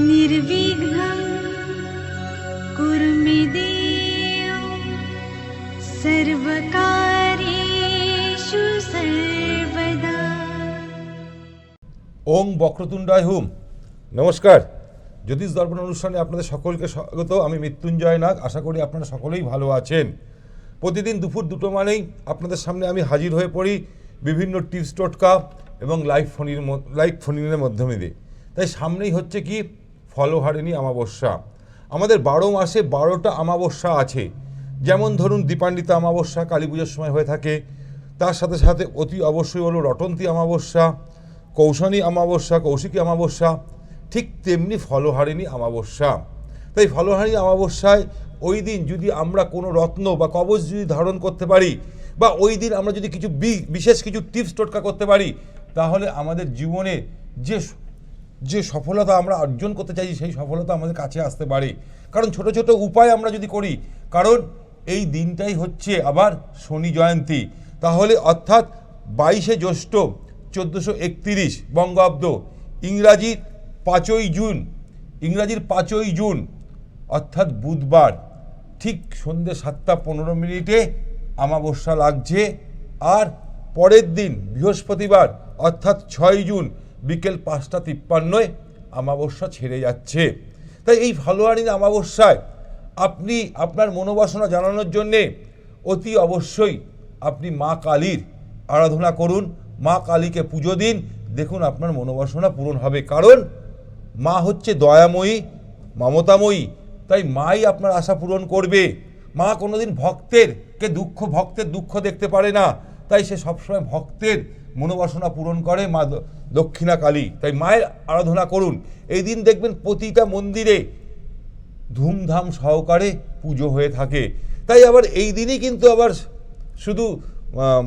निर्विघ्नं कुरु मे देव सर्वकार्येषु सर्वदा ওং বক্রতুণ্ডায় হুম নমস্কার জ্যোতিষ দর্পণ অনুষ্ঠানে আপনাদের সকলকে স্বাগত। আমি মৃত্যুঞ্জয় নাগ। আশা করি আপনারা সকলেই ভালো আছেন। প্রতিদিন দুপুর দুটো মানেই আপনাদের সামনে আমি হাজির হয়ে পড়ি বিভিন্ন টিপস টোটকা এবং লাইভ ফোনির লাইভ ফোনিনের মাধ্যমে দিয়ে। তাই সামনেই হচ্ছে কি? ফলহারিণী অমাবস্যা। আমাদের বারো মাসে বারোটা অমাবস্যা আছে। যেমন ধরুন দীপান্বিতা অমাবস্যা, কালী পুজোর সময় হয়ে থাকে। তার সাথে সাথে অতি অবশ্যই হলো রটন্তী অমাবস্যা, কৌশানী অমাবস্যা, কৌশিকী অমাবস্যা ঠিক তেমনি ফলহারিণী অমাবস্যা তাই ফলহারিণী অমাবস্যায় ওই দিন যদি আমরা কোনো রত্ন বা কবচ যদি ধারণ করতে পারি বা ওই দিন আমরা যদি কিছু বিশেষ কিছু টিপস টোটকা করতে পারি, তাহলে আমাদের জীবনে যে যে সফলতা আমরা অর্জন করতে চাইছি, সেই সফলতা আমাদের কাছে আসতে পারে। কারণ ছোট ছোট উপায় আমরা যদি করি, কারণ এই দিনটাই হচ্ছে আবার শনি জয়ন্তী। তাহলে অর্থাৎ বাইশে জ্যৈষ্ঠ চোদ্দোশো একতিরিশ বঙ্গাব্দ ইংরাজির পাঁচই জুন, ইংরাজির পাঁচই জুন, অর্থাৎ বুধবার, ঠিক সন্ধ্যে সাতটা পনেরো মিনিটে আমাবস্যা লাগছে। আর পরের দিন, বৃহস্পতিবার, অর্থাৎ ছয় জুন, বিকেল পাঁচটা তিপ্পান্নয় আমাবস্যা ছেড়ে যাচ্ছে। তাই এই ফলোয়ারিন আমাবস্যায় আপনি আপনার মনোবাসনা জানানোর জন্যে অতি অবশ্যই আপনি মা কালীর আরাধনা করুন। মা কালীকে পুজো দিন। দেখুন আপনার মনোবাসনা পূরণ হবে। কারণ মা হচ্ছে দয়াময়ী, মমতাময়ী, তাই মাই আপনার আশা পূরণ করবে। মা কোনোদিন ভক্তের কে দুঃখ, ভক্তের দুঃখ দেখতে পারে না, তাই সে সবসময় ভক্তের মনোবাসনা পূরণ করে মা দক্ষিণা কালী তাই মায়ের আরাধনা করুন। এই দিন দেখবেন প্রতিটা মন্দিরে ধুমধাম সহকারে পুজো হয়ে থাকে। তাই আবার এই দিনই কিন্তু আবার শুধু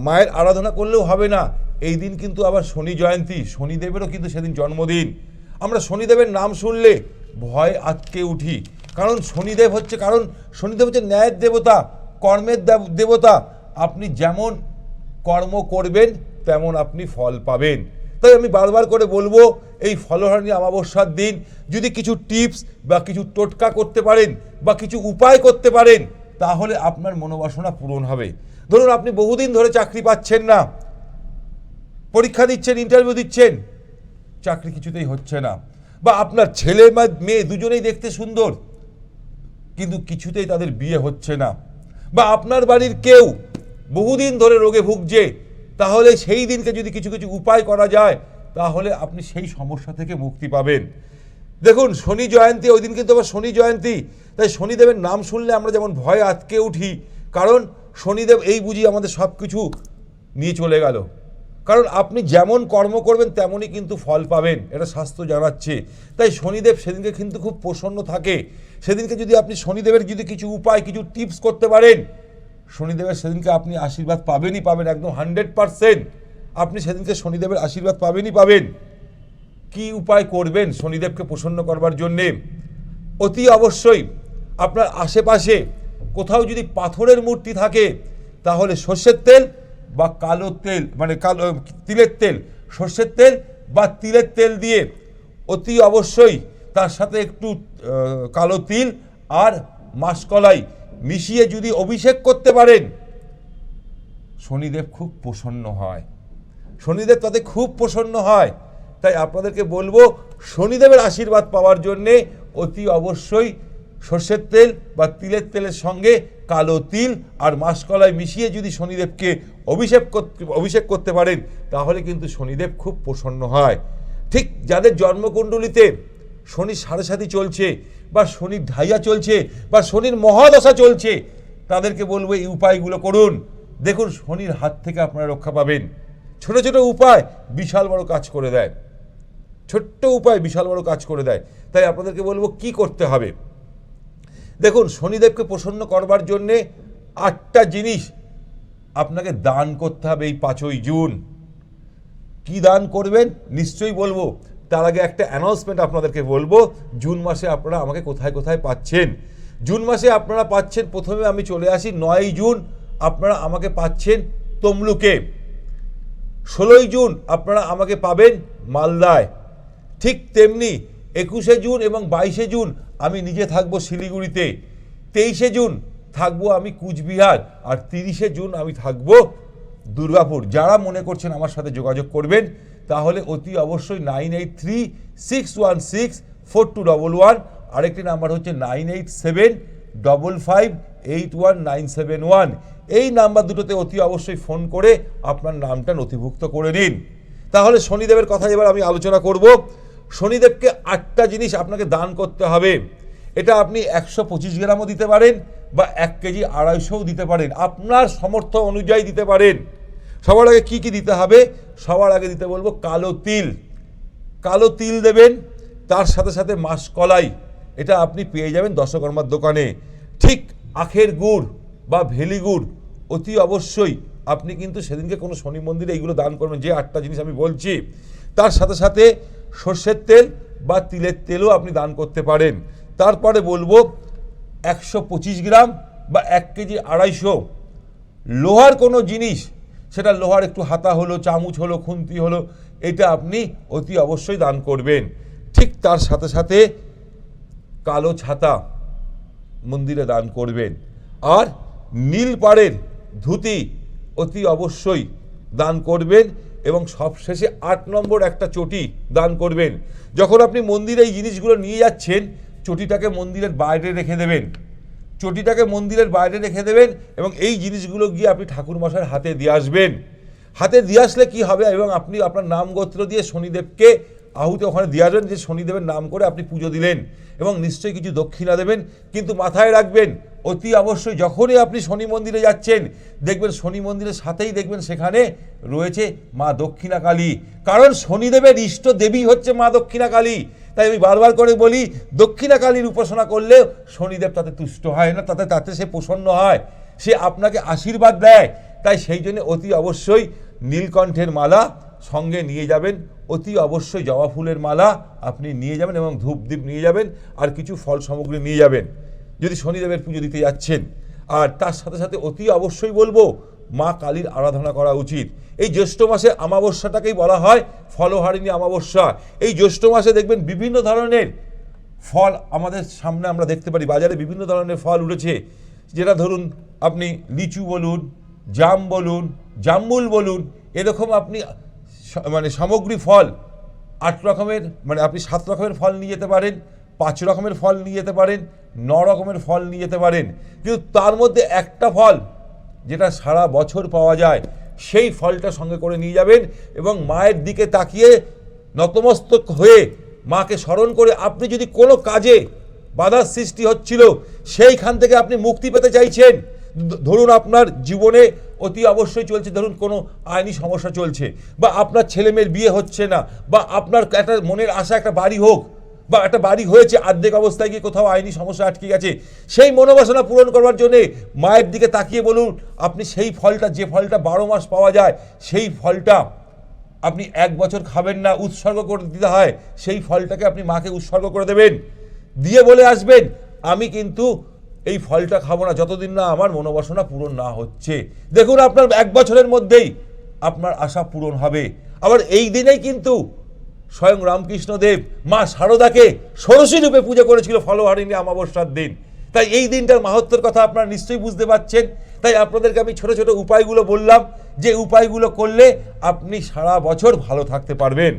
মায়ের আরাধনা করলেও হবে না, এই দিন কিন্তু আবার শনি জয়ন্তী, শনিদেবেরও কিন্তু সেদিন জন্মদিন। আমরা শনিদেবের নাম শুনলে ভয় আটকে উঠি। কারণ শনিদেব হচ্ছে, কারণ শনিদেব হচ্ছে ন্যায়ের দেবতা, কর্মের দেব- দেবতা। আপনি যেমন কর্ম করবেন, তেমন আপনি ফল পাবেন। তাই আমি বারবার করে বলব, এই ফলহারণী অমাবস্যার দিন যদি কিছু টিপস বা কিছু টোটকা করতে পারেন বা কিছু উপায় করতে পারেন, তাহলে আপনার মনোবাসনা পূরণ হবে। ধরুন আপনি বহুদিন ধরে চাকরি পাচ্ছেন না, পরীক্ষা দিচ্ছেন ইন্টারভিউ দিচ্ছেন চাকরি কিছুতেই হচ্ছে না। বা আপনার ছেলে বা মেয়ে দুজনেই দেখতে সুন্দর, কিন্তু কিছুতেই তাদের বিয়ে হচ্ছে না। বা আপনার বাড়ির কেউ বহুদিন ধরে রোগে ভুগছে, তাহলে সেই দিনকে যদি কিছু কিছু উপায় করা যায়, তাহলে আপনি সেই সমস্যা থেকে মুক্তি পাবেন। দেখুন, শনি জয়ন্তী, ওই দিন কিন্তু আবার শনি জয়ন্তী। তাই শনিদেবের নাম শুনলে আমরা যেমন ভয়ে আটকে উঠি, কারণ শনিদেব এই বুঝি আমাদের সব কিছু নিয়ে চলে গেল। কারণ আপনি যেমন কর্ম করবেন, তেমনই কিন্তু ফল পাবেন। এটা শাস্ত্র জানাচ্ছে। তাই শনিদেব সেদিনকে কিন্তু খুব প্রসন্ন থাকে। সেদিনকে যদি আপনি শনিদেবের যদি কিছু উপায়, কিছু টিপস করতে পারেন, শনিদেবের সেদিনকে আপনি আশীর্বাদ পাবেনই পাবেন, একদম হান্ড্রেড পারসেন্ট। আপনি সেদিনকে শনিদেবের আশীর্বাদ পাবেনই পাবেন। কি উপায় করবেন শনিদেবকে প্রসন্ন করবার জন্যে? অতি অবশ্যই আপনার আশেপাশে কোথাও যদি পাথরের মূর্তি থাকে, তাহলে সর্ষের তেল বা কালো তেল মানে কালো তিলের তেল, সর্ষের তেল বা তিলের তেল দিয়ে অতি অবশ্যই তার সাথে একটু কালো তিল আর মাসকলাই মিশিয়ে যদি অভিষেক করতে পারেন, শনিদেব খুব প্রসন্ন হয়। শনিদেব তাতে খুব প্রসন্ন হয়। তাই আপনাদেরকে বলব, শনিদেবের আশীর্বাদ পাওয়ার জন্যে অতি অবশ্যই সর্ষের তেল বা তিলের তেলের সঙ্গে কালো তিল আর মাসকলাই মিশিয়ে যদি শনিদেবকে অভিষেক অভিষেক করতে পারেন, তাহলে কিন্তু শনিদেব খুব প্রসন্ন হয়। ঠিক যাদের জন্মকুণ্ডলিতে শনি সাড়ে সাথী চলছে বা শনির ঢাইয়া চলছে বা শনির মহাদশা চলছে, তাদেরকে বলব এই উপায়গুলো করুন। দেখুন শনির হাত থেকে আপনারা রক্ষা পাবেন। ছোট ছোট উপায় বিশাল বড় কাজ করে দেয়। ছোট্ট উপায় বিশাল বড় কাজ করে দেয়। তাই আপনাদেরকে বলব কি করতে হবে? দেখুন, শনিদেবকে প্রসন্ন করবার জন্যে আটটা জিনিস আপনাকে দান করতে হবে এই পাঁচই জুন। কি দান করবেন? নিশ্চয়ই বলব, তার আগে একটা অ্যানাউন্সমেন্ট আপনাদেরকে বলব, জুন মাসে আপনারা আমাকে কোথায় কোথায় পাচ্ছেন? জুন মাসে আপনারা পাচ্ছেন, প্রথমে আমি চলে আসি, নয়ই জুন আপনারা আমাকে পাচ্ছেন তমলুকে। ষোলোই জুন আপনারা আমাকে পাবেন মালদায়। ঠিক তেমনি একুশে জুন এবং বাইশে জুন আমি নিজে থাকব শিলিগুড়িতে। তেইশে জুন থাকব আমি কুচবিহার। আর তিরিশে জুন আমি থাকব দুর্গাপুর। যারা মনে করছেন আমার সাথে যোগাযোগ করবেন, তাহলে অতি অবশ্যই nine eight three six one six four two double one. আরেকটি নাম্বার হচ্ছে nine eight seven double five eight one nine seven one. এই নাম্বার দুটোতে অতি অবশ্যই ফোন করে আপনার নামটা নথিভুক্ত করে নিন। তাহলে শনিদেবের কথা এবার আমি আলোচনা করব। শনিদেবকে আটটা জিনিস আপনাকে দান করতে হবে। এটা আপনি একশো পঁচিশ গ্রামও দিতে পারেন বা এক কেজি আড়াইশোও দিতে পারেন। আপনার সমর্থ অনুযায়ী দিতে পারেন। সবার আগে কি কি দিতে হবে? সবার আগে দিতে বলব কালো তিল। কালো তিল দেবেন, তার সাথে সাথে মাসকলাই এটা আপনি পেয়ে যাবেন দশকর্মার দোকানে। ঠিক আখের গুড় বা ভেলি গুড় অতি অবশ্যই। আপনি কিন্তু সেদিনকে কোনো শনি মন্দিরে এইগুলো দান করবেন। যে আটটা জিনিস আমি বলছি তার সাথে সাথে সর্ষের তেল বা তিলের তেলও আপনি দান করতে পারেন। তারপরে বলব একশো পঁচিশ গ্রাম বা এক কেজি আড়াইশো। লোহার কোনো জিনিস, সেটা লোহার একটু হাতা হলো, চামচ হলো, খুন্তি হলো, এটা আপনি অতি অবশ্যই দান করবেন। ঠিক তার সাথে সাথে কালো ছাতা মন্দিরে দান করবেন। আর নীল পাড়ের ধুতি অতি অবশ্যই দান করবেন। এবং সবশেষে আট নম্বর একটা চটি দান করবেন। যখন আপনি মন্দিরে এই জিনিসগুলো নিয়ে যাচ্ছেন, চটিটাকে মন্দিরের বাইরে রেখে দেবেন। চটিটাকে মন্দিরের বাইরে রেখে দেবেন এবং এই জিনিসগুলো গিয়ে আপনি ঠাকুর মশাইয়ের হাতে দিয়ে আসবেন। হাতে দিয়ে আসলে কী হবে এবং আপনি আপনার নাম গোত্র দিয়ে শনিদেবকে আহুতি ওখানে দিয়ে আসবেন যে শনিদেবের নাম করে আপনি পুজো দিলেন এবং নিশ্চয়ই কিছু দক্ষিণা দেবেন, কিন্তু মাথায় রাখবেন অতি অবশ্যই যখনই আপনি শনি মন্দিরে যাচ্ছেন, দেখবেন শনি মন্দিরের সাথেই দেখবেন সেখানে রয়েছে মা দক্ষিণা কালী কারণ শনিদেবের ইষ্ট দেবী হচ্ছে মা দক্ষিণা কালী তাই আমি বারবার করে বলি দক্ষিণা কালীর উপাসনা করলে শনিদেব তাতে তুষ্ট হয় না, তাতে তাতে সে প্রসন্ন হয়, সে আপনাকে আশীর্বাদ দেয়। তাই সেই জন্য অতি অবশ্যই নীলকণ্ঠের মালা সঙ্গে নিয়ে যাবেন, অতি অবশ্যই জবা ফুলের মালা আপনি নিয়ে যাবেন এবং ধূপদীপ নিয়ে যাবেন, আর কিছু ফল সামগ্রী নিয়ে যাবেন। যদি শনিদেবের পুজো দিতে যাচ্ছেন। আর তার সাথে সাথে অতি অবশ্যই বলব, মা কালীর আরাধনা করা উচিত। এই জ্যৈষ্ঠ মাসে আমাবস্যাটাকেই বলা হয় ফলহারিণী আমাবস্যা এই জ্যৈষ্ঠ মাসে দেখবেন বিভিন্ন ধরনের ফল আমাদের সামনে আমরা দেখতে পারি। বাজারে বিভিন্ন ধরনের ফল উঠেছে। যেটা ধরুন, আপনি লিচু বলুন, জাম বলুন জাম্বুল বলুন, এরকম আপনি মানে সামগ্রী ফল আট রকমের মানে আপনি সাত রকমের ফল নিয়ে যেতে পারেন। পাঁচ রকমের ফল নিয়ে যেতে পারেন, ন রকমের ফল নিয়ে যেতে পারেন। কিন্তু তার মধ্যে একটা ফল যেটা সারা বছর পাওয়া যায়, সেই ফলটা সঙ্গে করে নিয়ে যাবেন এবং মায়ের দিকে তাকিয়ে নতমস্তক হয়ে মাকে স্মরণ করে আপনি যদি কোনো কাজে বাধার সৃষ্টি হচ্ছিল, সেইখান থেকে আপনি মুক্তি পেতে চাইছেন। ধরুন আপনার জীবনে অতি অবশ্যই চলছে, ধরুন কোনো আইনি সমস্যা চলছে, বা আপনার ছেলেমেয়ের বিয়ে হচ্ছে না, বা আপনার একটা মনের আশা একটা বাড়ি হোক বা একটা বাড়ি হয়েছে, আর্ধেক অবস্থায় গিয়ে কোথাও আইনি সমস্যা আটকে গেছে, সেই মনোবাসনা পূরণ করবার জন্যে মায়ের দিকে তাকিয়ে বলুন, আপনি সেই ফলটা, যে ফলটা বারো মাস পাওয়া যায়, সেই ফলটা আপনি এক বছর খাবেন না, উৎসর্গ করে দিতে হয়, সেই ফলটাকে আপনি মাকে উৎসর্গ করে দেবেন। দিয়ে বলে আসবেন, আমি কিন্তু এই ফলটা খাব না, যতদিন না আমার মনোবাসনা পূরণ না হচ্ছে। দেখুন, আপনার এক বছরের মধ্যেই আপনার আশা পূরণ হবে। আবার এই দিনেই কিন্তু স্বয়ং রামকৃষ্ণদেব মা শারদাকে ষোড়শী রূপে পুজো করেছিল ফলহারিণী অমাবস্যার দিন। তাই এই দিনটার মাহাত্ম্যর কথা আপনারা নিশ্চয়ই বুঝতে পারছেন। তাই আপনাদেরকে আমি ছোট ছোট উপায়গুলো বললাম যে উপায়গুলো করলে আপনি সারা বছর ভালো থাকতে পারবেন।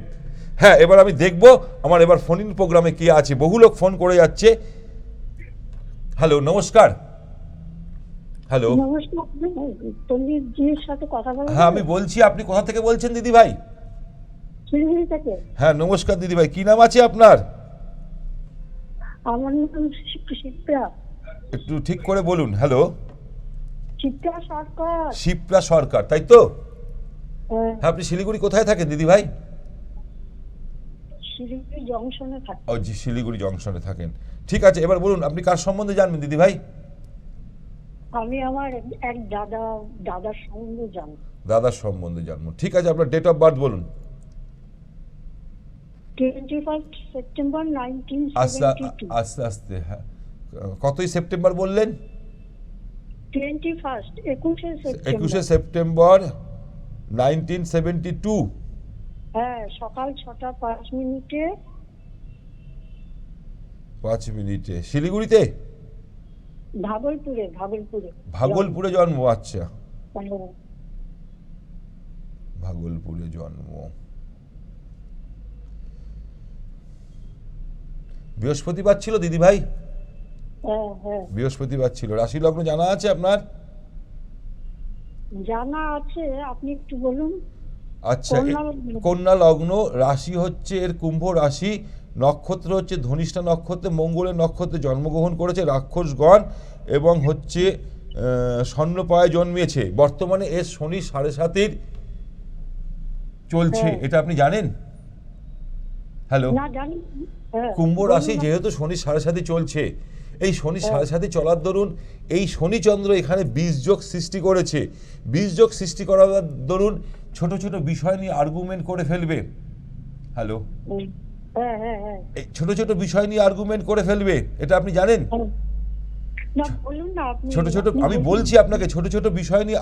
হ্যাঁ এবার আমি দেখব আমার এবার ফোন ইন প্রোগ্রামে কি আছে। বহু লোক ফোন করে যাচ্ছে। হ্যালো নমস্কার। হ্যালো। কথা হ্যাঁ আমি বলছি আপনি কোথা থেকে বলছেন দিদি ভাই হ্যাঁ নমস্কার দিদি ভাই কি নাম আছে আপনার? আমার নাম শিপ্রা। একটু ঠিক করে বলুন হ্যালো। শিপ্রা সরকার। শিপ্রা সরকার তাই তো? হ্যাঁ, হ্যাঁ আপনি শিলিগুড়ি কোথায় থাকেন দিদি ভাই? শিলিগুড়ি জংশনে থাকে। ও জি শিলিগুড়ি জংশনে থাকেন। ঠিক আছে এবার বলুন আপনি কার সম্বন্ধে জানবেন দিদি ভাই? আমি আমার এক- দাদা দাদার সম্বন্ধে জানি দাদার সম্বন্ধে জানব। ঠিক আছে আপনার ডেট অফ বার্থ বলুন। সেপ্টেম্বর আস্তে আস্তে আস্তে হ্যাঁ। কতই সেপ্টেম্বর বললেন? একুশে September September nineteen seventy two হ্যাঁ সকাল ছটা পাঁচ মিনিটে। পাঁচ মিনিটে। শিলিগুড়িতে? ভাগলপুরে ভাগলপুরে। ভাগলপুরে জন্ম আচ্ছা। হ্যাঁ, ভাগলপুরে জন্ম। বৃহস্পতিবার ছিল দিদি ভাই হ্যাঁ হ্যাঁ। বৃহস্পতিবার ছিল। রাশি লগ্ন জানা আছে আপনার? জানা আছে আপনি একটু বলুন। আচ্ছা কন্যা লগ্ন। রাশি হচ্ছে এর কুম্ভ রাশি নক্ষত্র হচ্ছে ধনিষ্ঠা নক্ষত্রে মঙ্গলের নক্ষত্রে জন্মগ্রহণ করেছে রাক্ষসগণ এবং হচ্ছে স্বর্ণপায়ে জন্মিয়েছে। বর্তমানে এর শনি সাড়ে সাতের চলছে হ্যাঁ। এটা আপনি জানেন? হ্যালো? না জানি হ্যাঁ, কুম্ভ রাশি যেহেতু শনি সাড়ে সাথে চলছে এই শনি হ্যাঁ। সাড়ে সাথে চলার দরুন এই শনিচন্দ্র এখানে বীজযোগ সৃষ্টি করেছে। বীজযোগ সৃষ্টি করার দরুন ছোট ছোট বিষয় নিয়ে আর্গুমেন্ট করে ফেলবে। হ্যালো হ্যাঁ হ্যাঁ হ্যাঁ। এই ছোট ছোট বিষয় নিয়ে আর্গুমেন্ট করে ফেলবে এটা আপনি জানেন? হ্যাঁ। ছোট ছোট আমি বলছি আপনাকে ছোট ছোট বিষয় নিয়ে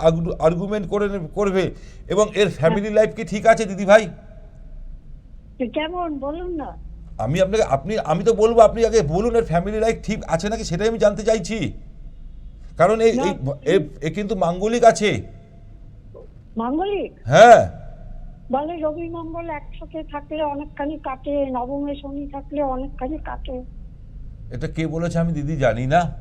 আর্গুমেন্ট করে করবে এবং এর ফ্যামিলি লাইফ কি ঠিক আছে দিদি ভাই কেমন? বলুন না। আমি আপনাকে আপনি আমি তো বলব আপনি আগে বলুন এর ফ্যামিলি লাইফ ঠিক আছে নাকি সেটাই আমি জানতে চাইছি। কারণ এই এ- কিন্তু মাঙ্গলিক আছে। মাঙ্গলিক? হ্যাঁ। বলে রবি মঙ্গল একসাথে থাকলে অনেকখানি কাটে নবমে শনি থাকলে অনেকখানি কাটে। এটা কে বলেছে আমি দিদি জানি না।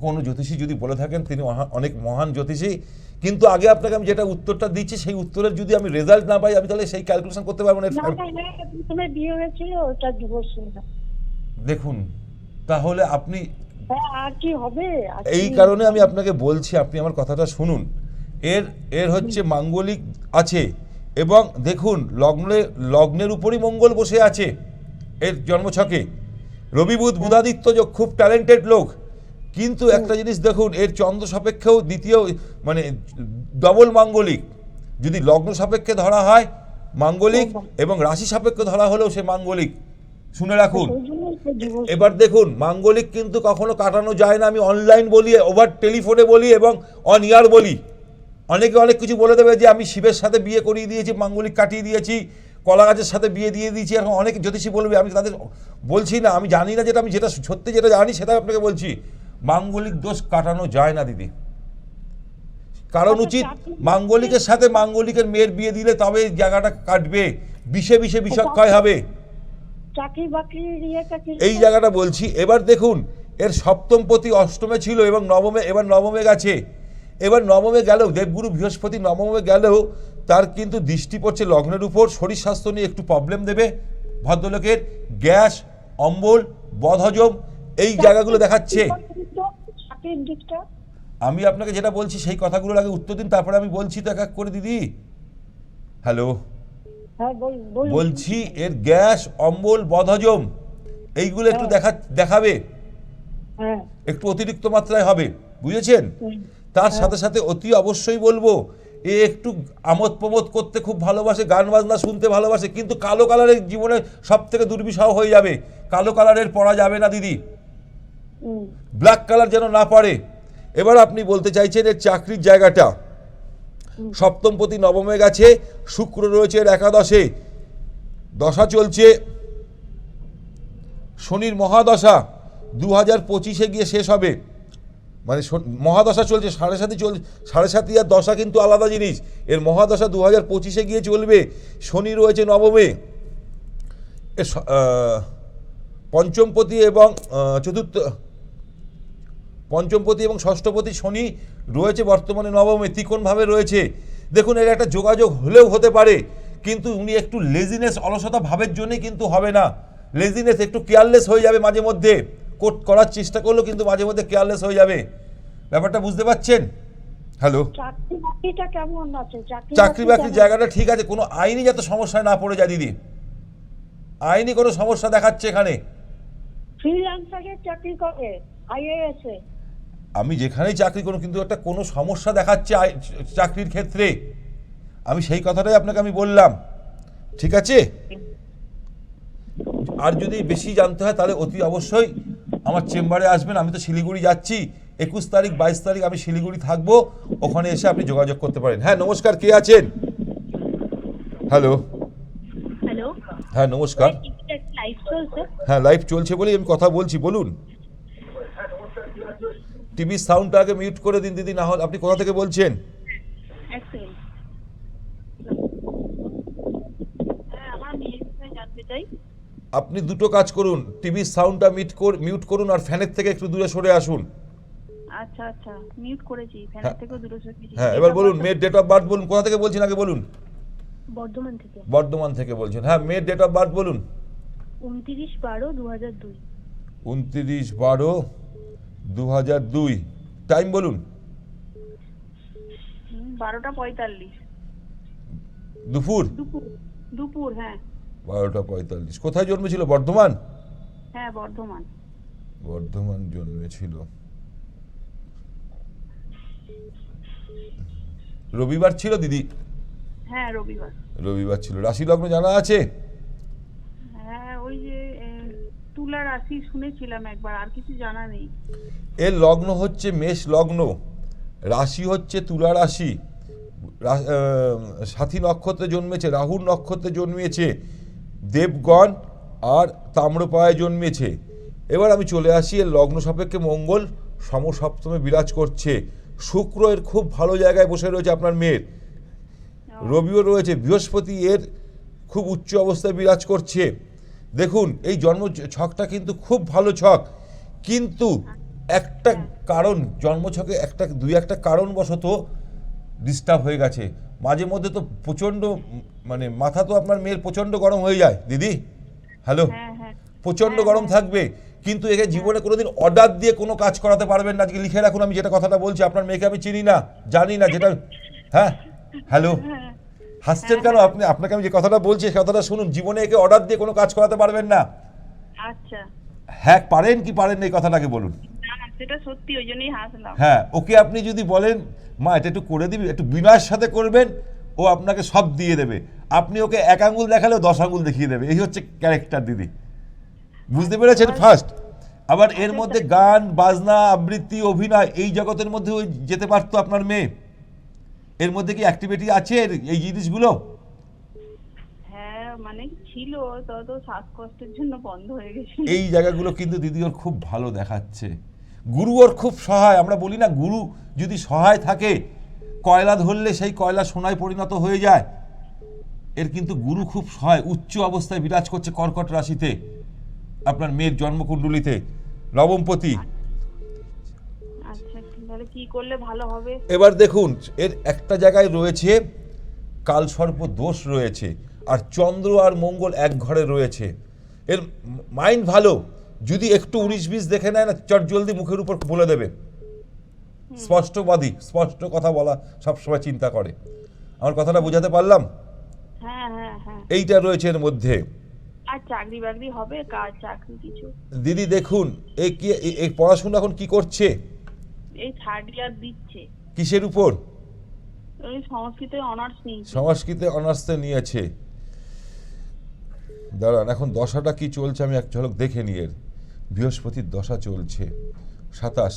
কোনো জ্যোতিষী যদি বলে থাকেন তিনি অনেক মহান জ্যোতিষী। কিন্তু আগে আপনাকে আমি যেটা উত্তরটা দিচ্ছি সেই উত্তরের যদি আমি রেজাল্ট না পাই আমি তাহলে সেই ক্যালকুলেশন করতে পারব না। প্রথমে বিয়ে হয়েছিল ওটা ডিভোর্স দেখুন তাহলে আপনি হ্যাঁ আর কি হবে? এই কারণে আমি আপনাকে বলছি আপনি আমার কথাটা শুনুন। এর এর হচ্ছে মাঙ্গলিক আছে এবং দেখুন লগ্নে লগ্নের উপরই মঙ্গল বসে আছে এর জন্মছকে। রবি বুধ বুধাদিত্য যোগ খুব ট্যালেন্টেড লোক। কিন্তু একটা জিনিস দেখুন এর চন্দ্র সাপেক্ষেও দ্বিতীয় মানে ডবল মাঙ্গলিক। যদি লগ্ন সাপেক্ষে ধরা হয় মাঙ্গলিক এবং রাশি সাপেক্ষে ধরা হলেও সে মাঙ্গলিক। শুনে রাখুন। এবার দেখুন মাঙ্গলিক কিন্তু কখনো কাটানো যায় না আমি অনলাইন বলি ওভার টেলিফোনে বলি এবং অন ইয়ার বলি। অনেকে অনেক কিছু বলে দেবে যে আমি শিবের সাথে বিয়ে করিয়ে দিয়েছি মাঙ্গলিক কাটিয়ে দিয়েছি কলা গাছের সাথে বিয়ে দিয়ে দিয়েছি এখন অনেক জ্যোতিষী বলবে আমি তাদের বলছি না আমি জানি না যেটা আমি যেটা সত্যি যেটা জানি সেটা আপনাকে বলছি। মাঙ্গলিক দোষ কাটানো যায় না দিদি। কারণ আচ্ছা, উচিত মাঙ্গলিকের সাথে মাঙ্গলিকের মেয়ের বিয়ে দিলে তবে এই জায়গাটা কাটবে বিষে বিষে বিষক্ষয় হবে। এই জায়গাটা বলছি। এবার দেখুন এর সপ্তম পতি অষ্টমে ছিল এবং নবমে এবার নবমে গেছে। এবার নবমে গেলেও দেবগুরু বৃহস্পতি নবমে গেলেও তার কিন্তু দৃষ্টি পড়ছে লগ্নের উপর। শরীর স্বাস্থ্য নিয়ে একটু প্রবলেম দেবে ভদ্রলোকের। গ্যাস অম্বল বদহজম এই জায়গাগুলো দেখাচ্ছে। আমি আপনাকে যেটা বলছি সেই কথাগুলোর আগে উত্তর দিন তারপরে আমি বলছি তো এক এক করে দিদি। হ্যালো হ্যাঁ বলছি এর গ্যাস অম্বল বদহজম এইগুলো একটু দেখা দেখাবে? হ্যাঁ। একটু অতিরিক্ত মাত্রায় হবে বুঝেছেন? তার সাথে সাথে অতি অবশ্যই বলব এ একটু আমোদ প্রমোদ করতে খুব ভালোবাসে গান বাজনা শুনতে ভালোবাসে কিন্তু কালো কালারের জীবনে সব থেকে দুর্বিষহ হয়ে যাবে। কালো কালারের পড়া যাবে না দিদি। ব্ল্যাক কালার যেন না পারে। এবার আপনি বলতে চাইছেন এর চাকরির জায়গাটা। সপ্তমপতি নবমে গেছে, শুক্র রয়েছে একাদশে। দশা চলছে। শনির মহাদশা দু হাজার পঁচিশে গিয়ে শেষ হবে। মানে মহাদশা চলছে, সাড়ে সাথে চল, সাড়ে সাতি আর দশা কিন্তু আলাদা জিনিস। এর মহাদশা দু হাজার পঁচিশে গিয়ে চলবে, শনি রয়েছে নবমে। পঞ্চমপতি এবং চতুর্থ পঞ্চমপতি এবং ষষ্ঠপতি শনি রয়েছে বর্তমানে নবমে ত্রিকোণভাবে রয়েছে। দেখুন এর একটা যোগাযোগ হলেও হতে পারে কিন্তু উনি একটু লেজিনেস অলসতা ভাবের জন্যই কিন্তু হবে না। লেজিনেস একটু কেয়ারলেস হয়ে যাবে মাঝে মধ্যে। কোট করার চেষ্টা করলেও কিন্তু মাঝে মধ্যে কেয়ারলেস হয়ে যাবে। ব্যাপারটা বুঝতে পারছেন? হ্যালো চাকরি বাকরির জায়গাটা ঠিক আছে কোনো আইনি যাতে সমস্যায় না পড়ে যায় দিদি। আইনি কোনো সমস্যা দেখাচ্ছে এখানে। ফ্রিল্যান্সারের চাকরি করে আইএএস এ। আমি যেখানেই চাকরি করুন কিন্তু একটা কোনো সমস্যা দেখাচ্ছে চাকরির ক্ষেত্রে। আমি সেই কথাটাই আপনাকে আমি বললাম। ঠিক আছে? আর যদি বেশি জানতে হয় তাহলে অতি অবশ্যই আমার চেম্বারে আসবেন। আমি তো শিলিগুড়ি যাচ্ছি। একুশ তারিখ বাইশ তারিখ আমি শিলিগুড়ি থাকব। ওখানে এসে আপনি যোগাযোগ করতে পারেন। হ্যাঁ নমস্কার কে আছেন? হ্যালো। হ্যালো। হ্যাঁ নমস্কার। লাইভ হ্যাঁ লাইভ চলছে বলেই আমি কথা বলছি বলুন। টিভি সাউন্ডটা আগে মিউট করে দিন দিদি না হলে আপনি কোথা থেকে বলছেন? হ্যাঁ আপনি দুটো কাজ করুন টিভির সাউন্ডটা মিট কর মিউট করুন আর ফ্যানের থেকে একটু দূরে সরে আসুন। আচ্ছা আচ্ছা মিউট করেছি হ্যাঁ। ফ্যানের থেকেও দূরে সরিয়েছি হ্যাঁ এবার বলুন মেয়ের ডেট অফ বার্থ বলুন কোথা থেকে বলছেন আগে বলুন? বর্ধমান থেকে। বর্ধমান থেকে বলছেন। হ্যাঁ মেয়ের ডেট অফ বার্থ বলুন। উনত্রিশ বারো দু হাজার দুই। উনত্রিশ বারো দু হাজার দুই। টাইম বলুন। বারোটা পঁয়তাল্লিশ। দুপুর? দুপুর দুপুর হ্যাঁ। বারোটা পঁয়তাল্লিশ। কোথায় জন্মেছিল? বর্ধমান? হ্যাঁ বর্ধমান। বর্ধমান জন্মেছিল। রবিবার ছিল দিদি? হ্যাঁ রবিবার। রবিবার ছিল। রাশি লগ্ন জানা আছে হ্যাঁ ওই যে এ, তুলা রাশি শুনেছিলাম একবার আর কিছু জানা নেই। এর লগ্ন হচ্ছে মেষ লগ্ন রাশি হচ্ছে তুলা রাশি সাথী নক্ষত্রে জন্মেছে রাহুর নক্ষত্রে জন্মেছে দেবগণ আর তাম্রপায়ে জন্মেছে। এবার আমি চলে আসি এর লগ্ন সাপেক্ষে মঙ্গল সমসপ্তমে বিরাজ করছে। শুক্র এর খুব ভালো জায়গায় বসে রয়েছে আপনার মেয়ের। রবিও রয়েছে বৃহস্পতি এর খুব উচ্চ অবস্থায় বিরাজ করছে। দেখুন এই জন্ম ছকটা কিন্তু খুব ভালো ছক। কিন্তু একটা কারণ জন্মছকে একটা দুই একটা কারণবশত ডিস্টার্ব হয়ে গেছে। মাঝে মধ্যে তো প্রচণ্ড মানে মাথা তো আপনার মেয়ের প্রচণ্ড গরম হয়ে যায়। দিদি হ্যালো হ্যাঁ হ্যাঁ। প্রচণ্ড গরম থাকবে। কিন্তু একে জীবনে কোনোদিন অর্ডার দিয়ে কোনো কাজ করাতে পারবেন না। আজকে লিখে রাখুন আমি যেটা কথাটা বলছি আপনার মেয়েকে আমি চিনি না জানি না যেটা হ্যাঁ? হ্যালো হ্যাঁ। হাসছেন কেন? আপনি আপনাকে আমি যে কথাটা বলছি সে কথাটা শুনুন। জীবনে একে অর্ডার দিয়ে কোনো কাজ করাতে পারবেন না। আচ্ছা। হ্যাঁ পারেন কি পারেন না এই কথাটাকে বলুন। না না সেটা সত্যি ওই জন্যই হাসলাম। হ্যাঁ ওকে আপনি যদি বলেন মা এটা একটু করে দিবি একটু বিনয়ের সাথে করবেন ও আপনাকে সব দিয়ে দেবে। আপনি ওকে এক আঙ্গুল দেখালেও দশ আঙ্গুল দেখিয়ে দেবে। এই হচ্ছে ক্যারেক্টার দিদি। বুঝতে পেরেছেন? ফার্স্ট আবার এর মধ্যে গান বাজনা আবৃত্তি অভিনয় এই জগতের মধ্যে ওই যেতে পারতো আপনার মেয়ে? এর মধ্যে কি অ্যাক্টিভিটি আছে এই জিনিসগুলো? হ্যাঁ মানে ছিল তো তো শ্বাসকষ্টের জন্য বন্ধ হয়ে গেছে এই জায়গাগুলো কিন্তু দিদি ওর খুব ভালো দেখাচ্ছে। গুরু ওর খুব সহায় আমরা বলি না গুরু যদি সহায় থাকে কয়লা ধরলে সেই কয়লা সোনায় পরিণত হয়ে যায়। এর কিন্তু গুরু খুব সহায় উচ্চ অবস্থায় বিরাজ করছে কর্কট রাশিতে। আপনার মেয়ের জন্মকুণ্ডলিতে নবমপতি তাহলে কি করলে ভালো হবে? এবার দেখুন এর একটা জায়গায় রয়েছে কালসর্প দোষ রয়েছে আর চন্দ্র আর মঙ্গল এক ঘরে রয়েছে। এর মাইন্ড ভালো যদি একটু উনিশ বিশ দেখে নেয় না চট জলদি মুখের উপর বলে দেবে। স্পষ্টবাদী স্পষ্ট কথা বলা সবসময় চিন্তা করে। আমার কথাটা বোঝাতে পারলাম? হ্যাঁ হ্যাঁ হ্যাঁ। এইটা রয়েছে এর মধ্যে। দিদি দেখুন এই কি এই পড়াশোনা এখন কি করছে? এই থার্ড ইয়ার দিচ্ছে। কিসের উপর? ওই সংস্কৃতে অনার্স নিয়েছি। সংস্কৃতে অনার্সে নিয়েছে। দাঁড়ান এখন দশাটা কি চলছে আমি এক ঝলক দেখে এর। বৃহস্পতির দশা চলছে। সাতাশ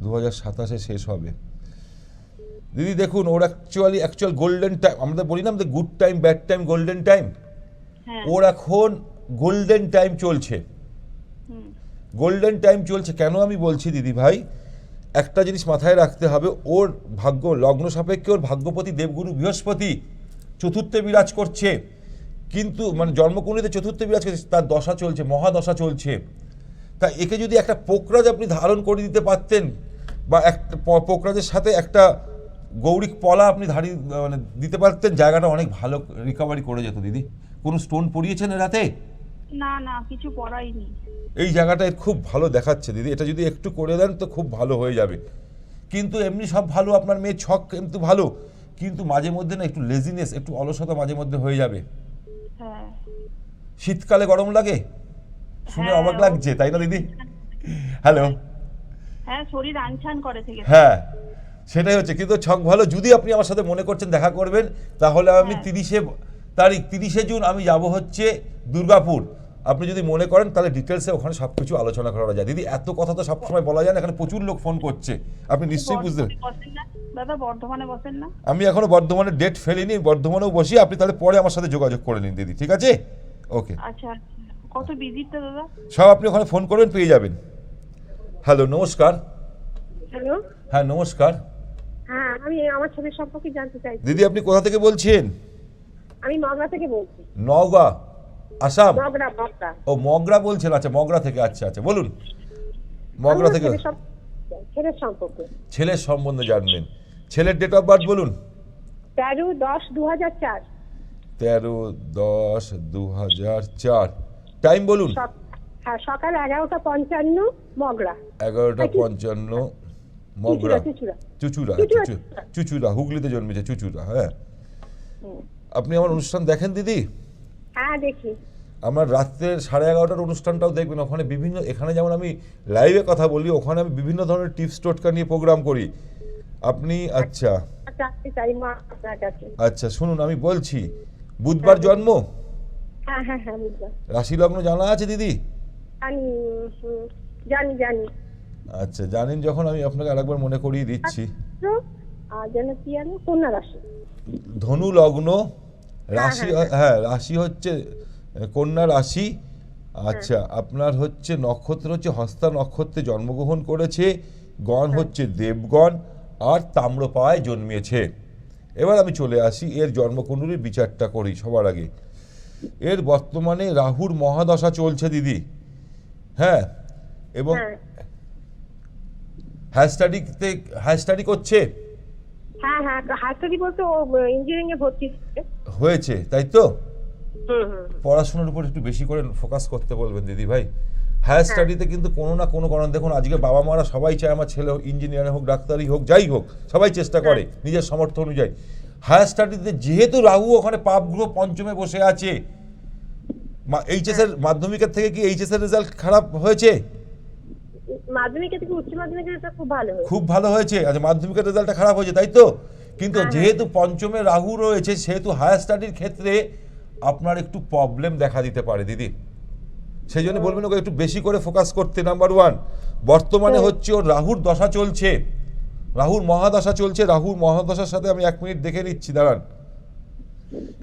দু হাজার সাতাশে শেষ হবে। দিদি দেখুন ওর অ্যাকচুয়ালি অ্যাকচুয়াল গোল্ডেন টাইম আমরা বলি না আমাদের good time bad time golden time ওর এখন গোল্ডেন টাইম চলছে। হুম। গোল্ডেন টাইম চলছে। কেন আমি বলছি দিদি ভাই? একটা জিনিস মাথায় রাখতে হবে, ওর ভাগ্য, লগ্ন সাপেক্ষে ওর ভাগ্যপতি দেবগুরু বৃহস্পতি চতুর্থে বিরাজ করছে। কিন্তু মানে জন্মকুণ্ডলিতে চতুর্থে বিরাজ করছে, তার দশা চলছে, মহাদশা চলছে। তা একে যদি একটা পোকরাজ আপনি ধারণ করে দিতে পারতেন, বা একটা পোকরাজের সাথে একটা গৌরিক পলা আপনি ধারি মানে দিতে পারতেন, জায়গাটা অনেক ভালো রিকভারি করে যেত, দিদি। কোনো স্টোন পরিয়েছেন এর হাতে না না কিছু পড়াইনি এই জায়গাটা খুব ভালো দেখাচ্ছে দিদি। এটা যদি একটু করে দেন তো খুব ভালো হয়ে যাবে। কিন্তু এমনি সব ভালো আপনার মেয়ের ছক কিন্তু ভালো। কিন্তু মাঝে মধ্যে না একটু লেজিনেস একটু অলসতা মাঝে মধ্যে হয়ে যাবে। হ্যাঁ। শীতকালে গরম লাগে? শুনে হ্যাঁ, অবাক লাগছে তাই না দিদি? হ্যালো হ্যাঁ শরীর আনছান করে থেকে হ্যাঁ সেটাই হচ্ছে। কিন্তু ছক ভালো যদি আপনি আমার সাথে মনে করছেন দেখা করবেন তাহলে আমি হ্যাঁ। তিরিশে তারিখ তিরিশে জুন আমি যাব হচ্ছে দুর্গাপুর। আপনি যদি মনে করেন তাহলে ডিটেলসে ওখানে সব কিছু আলোচনা করা যায়। দিদি এত কথা তো সবসময় বলা যায় না এখানে প্রচুর লোক ফোন করছে। আপনি নিশ্চয়ই বুঝতে বর্ধমানে দাদা বর্ধমানে বসেন না? আমি এখনও বর্ধমানের ডেট ফেলিনি বর্ধমানেও বসি আপনি তাহলে পরে আমার সাথে যোগাযোগ করে নিন দিদি ঠিক আছে? ওকে আচ্ছা আচ্ছা। কত দাদা? সব আপনি ওখানে ফোন করবেন পেয়ে যাবেন। হ্যালো নমস্কার। হ্যালো হ্যাঁ নমস্কার। হ্যাঁ আমি আমার ছেলের সম্পর্কে জানতে চাইছি। দিদি আপনি কোথা থেকে বলছেন? আমি মগরা থেকে বলছি। নওগাঁ। আসাম? ও মগরা বলছেন আচ্ছা মগরা থেকে আচ্ছা আচ্ছা বলুন। মগরা থেকে ছেলের সম্পর্কে। ছেলের সম্বন্ধে জানবেন। ছেলের ডেট অফ বার্থ বলুন। তেরো দশ দু হাজার চার। তেরো দশ দু হাজার চার। টাইম বলুন। হ্যাঁ সকাল এগারোটা পঞ্চান্ন মগরা। এগারোটা। পঞ্চান্ন মগরা। চুচুড়া চুচুড়া। চুচুড়া চুচুড়া, চুচু- চুচুড়া। চুচুড়া হুগলিতে জন্মেছে চুচুড়া হ্যাঁ। আপনি আমার অনুষ্ঠান দেখেন দিদি? হ্যাঁ দেখি। আমার রাত্রের সাড়ে এগারোটার অনুষ্ঠানটাও দেখবেন। ওখানে বিভিন্ন এখানে যেমন আমি লাইভে কথা বলি ওখানে আমি বিভিন্ন ধরনের টিপস টোটকা নিয়ে প্রোগ্রাম করি। আপনি আচ্ছা। কাছে। আচ্ছা শুনুন আমি বলছি বুধবার জন্ম? হ্যাঁ হ্যাঁ হ্যাঁ রাশি লগ্ন জানা আছে দিদি? জানি জানি জানি। আচ্ছা জানেন যখন আমি আপনাকে আরেকবার মনে করিয়ে দিচ্ছি। কন্যা রাশি। ধনু লগ্ন রাশি হ্যাঁ, হ্যাঁ রাশি হচ্ছে কন্যা রাশি। আচ্ছা আপনার হচ্ছে নক্ষত্র হচ্ছে হস্তা নক্ষত্রে জন্মগ্রহণ করেছে গণ হচ্ছে দেবগণ আর তাম্রপায় জন্মিয়েছে। এবার আমি চলে আসি এর জন্মকুণ্ডলীর বিচারটা করি সবার আগে। এর বর্তমানে রাহুর মহাদশা চলছে দিদি। হ্যাঁ এবং হ্যাঁ হায়ার স্টাডিতে হায়ার হ্যাঁ হ্যাঁ হাততালি বলতে ও ইঞ্জিনিয়ারিং এ ভর্তি হয়েছে তাই তো? পড়াশোনার উপর একটু বেশি করে ফোকাস করতে বলবেন দিদি ভাই। হায়ার স্টাডিতে কিন্তু কোনো না কোনো কারণ দেখুন আজকে বাবা মারা সবাই চায় আমার ছেলে ইঞ্জিনিয়ার হোক ডাক্তারই হোক যাই হোক সবাই চেষ্টা করে নিজের সামর্থ্য অনুযায়ী। হায়ার স্টাডিতে যেহেতু রাহু ওখানে পাপ গ্রহ পঞ্চমে বসে আছে এইচএস এর মাধ্যমিকের থেকে কি এইচএস এর রেজাল্ট খারাপ হয়েছে? মাধ্যমিকে থেকে উচ্চ মাধ্যমিকের রেজাল্ট খুব ভালো হয়েছে। খুব ভালো হয়েছে। আচ্ছা মাধ্যমিকের রেজাল্টটা খারাপ হয়েছে তাই তো? কিন্তু যেহেতু পঞ্চমে রাহু রয়েছে সেহেতু হায়ার স্টাডির ক্ষেত্রে আপনার একটু প্রবলেম দেখা দিতে পারে দিদি। সেই জন্য বলবেন ওকে একটু বেশি করে ফোকাস করতে নাম্বার ওয়ান বর্তমানে হচ্ছে ওর রাহুর দশা চলছে। রাহুর মহাদশা চলছে। রাহুর মহাদশার সাথে আমি এক মিনিট দেখে নিচ্ছি দাঁড়ান।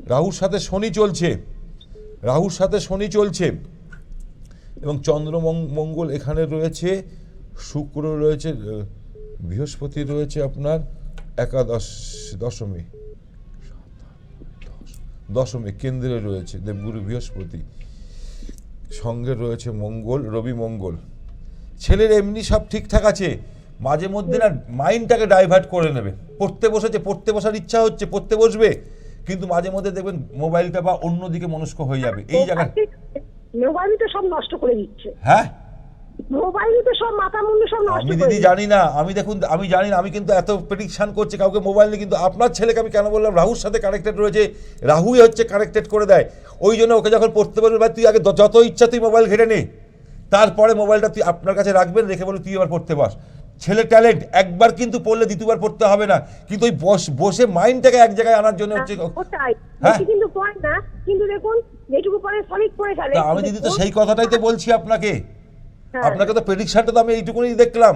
রাহুর সাথে শনি চলছে। রাহুর সাথে শনি চলছে। এবং চন্দ্র মং- মঙ্গল এখানে রয়েছে শুক্র রয়েছে বৃহস্পতি রয়েছে আপনার একাদশ দশমী। দশমী কেন্দ্রে রয়েছে দেবগুরু বৃহস্পতি। সঙ্গে রয়েছে মঙ্গল রবি মঙ্গল। ছেলের এমনি সব ঠিকঠাক আছে মাঝে মধ্যে না মাইন্ডটাকে ডাইভার্ট করে নেবে। পড়তে বসেছে পড়তে বসার ইচ্ছা হচ্ছে পড়তে বসবে কিন্তু মাঝে মধ্যে দেখবেন মোবাইলটা বা অন্যদিকে মনস্ক হয়ে যাবে। এই জায়গায় মোবাইলই তো সব নষ্ট করে দিচ্ছে। হ্যাঁ? মোবাইলই তো সব মাথা মুন্ডু সব নষ্ট আমি দিদি জানি না আমি দেখুন আমি জানি না আমি কিন্তু এত প্রেডিকশন করছি কাউকে মোবাইল নিয়ে কিন্তু আপনার ছেলেকে আমি কেন বললাম? রাহুর সাথে কানেক্টেড রয়েছে রাহুই হচ্ছে কানেক্টেড করে দেয়। ওই জন্য ওকে যখন পড়তে বলবে ভাই তুই আগে যত ইচ্ছা তুই মোবাইল ঘেটে নে। তারপরে মোবাইলটা তুই আপনার কাছে রাখবেন রেখে বলো তুই এবার পড়তে পাস ছেলে ট্যালেন্ট একবার কিন্তু পড়লে দ্বিতীয়বার পড়তে হবে না। কিন্তু ওই বস- বসে মাইন্ডটাকে এক জায়গায় আনার জন্য হচ্ছে ওটাই। হ্যাঁ। কিন্তু পড়ে না কিন্তু দেখুন যেটুকু পরে সলিড পড়ে ফেলে আমি দিদি তো সেই কথাটাই তো বলছি আপনাকে হ্যাঁ। আপনাকে তো প্রেডিকশনটা তো আমি এইটুকুনি দেখলাম।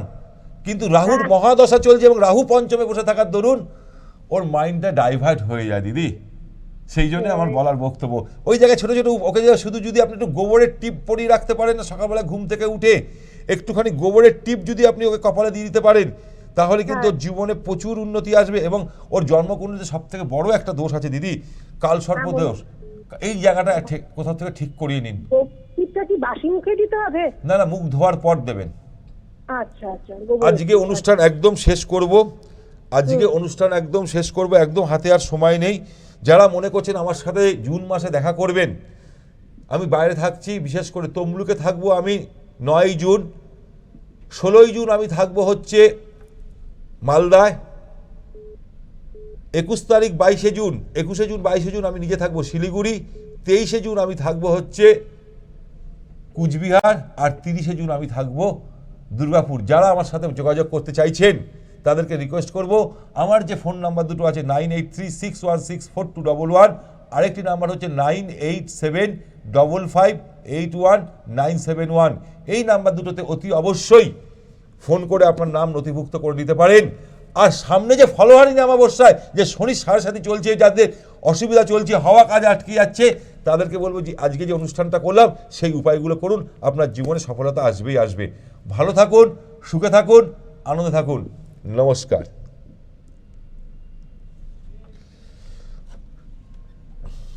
কিন্তু রাহুর মহাদশা চলছে এবং রাহু পঞ্চমে বসে থাকার দরুন ওর মাইন্ডটা ডাইভার্ট হয়ে যায় দিদি। সেই জন্য আমার বলার বক্তব্য। ওই জায়গায় ছোটো ছোটো ওকে শুধু যদি আপনি একটু গোবরের টিপ পরিয়ে রাখতে পারেন সকালবেলা ঘুম থেকে উঠে একটুখানি গোবরের টিপ যদি আপনি ওকে কপালে দিয়ে দিতে পারেন তাহলে কিন্তু ওর জীবনে প্রচুর উন্নতি আসবে এবং ওর জন্মকুণ্ডলীতে সব থেকে বড় একটা দোষ আছে দিদি কাল সর্প দোষ। এই জায়গাটা ঠিক কোথাও থেকে ঠিক করিয়ে নিন। কি বাসি মুখে দিতে হবে? না না মুখ ধোয়ার পর দেবেন। আচ্ছা আচ্ছা আজকে অনুষ্ঠান একদম শেষ করব। আজকে অনুষ্ঠান একদম শেষ করব একদম হাতে আর সময় নেই। যারা মনে করছেন আমার সাথে জুন মাসে দেখা করবেন আমি বাইরে থাকছি বিশেষ করে তমলুকে থাকব আমি নয় জুন। ষোলোই জুন আমি থাকব হচ্ছে মালদায়। একুশ তারিখ বাইশে জুন, একুশে জুন, বাইশে জুন আমি নিজে থাকব শিলিগুড়ি। তেইশে জুন আমি থাকব হচ্ছে কুচবিহার আর তিরিশে জুন আমি থাকব দুর্গাপুর। যারা আমার সাথে যোগাযোগ করতে চাইছেন, তাদেরকে রিকোয়েস্ট করব। আমার যে ফোন নাম্বার দুটো আছে nine eight three six one six four two double one আরেকটি নাম্বার হচ্ছে nine eight seven double five eight one nine seven one এই নাম্বার দুটোতে অতি অবশ্যই ফোন করে আপনার নাম নথিভুক্ত করে নিতে পারেন। আর সামনে যে ফলোয়ারিং অমাবস্যায় যে শনি সাড়ে সাথে চলছে, যাদের অসুবিধা চলছে, হাওয়া কাজে আটকে যাচ্ছে, তাদেরকে বলব যে আজকে যে অনুষ্ঠানটা করলাম, সেই উপায়গুলো করুন, আপনার জীবনে সফলতা আসবেই আসবে। ভালো থাকুন, সুখে থাকুন, আনন্দে থাকুন। নমস্কার।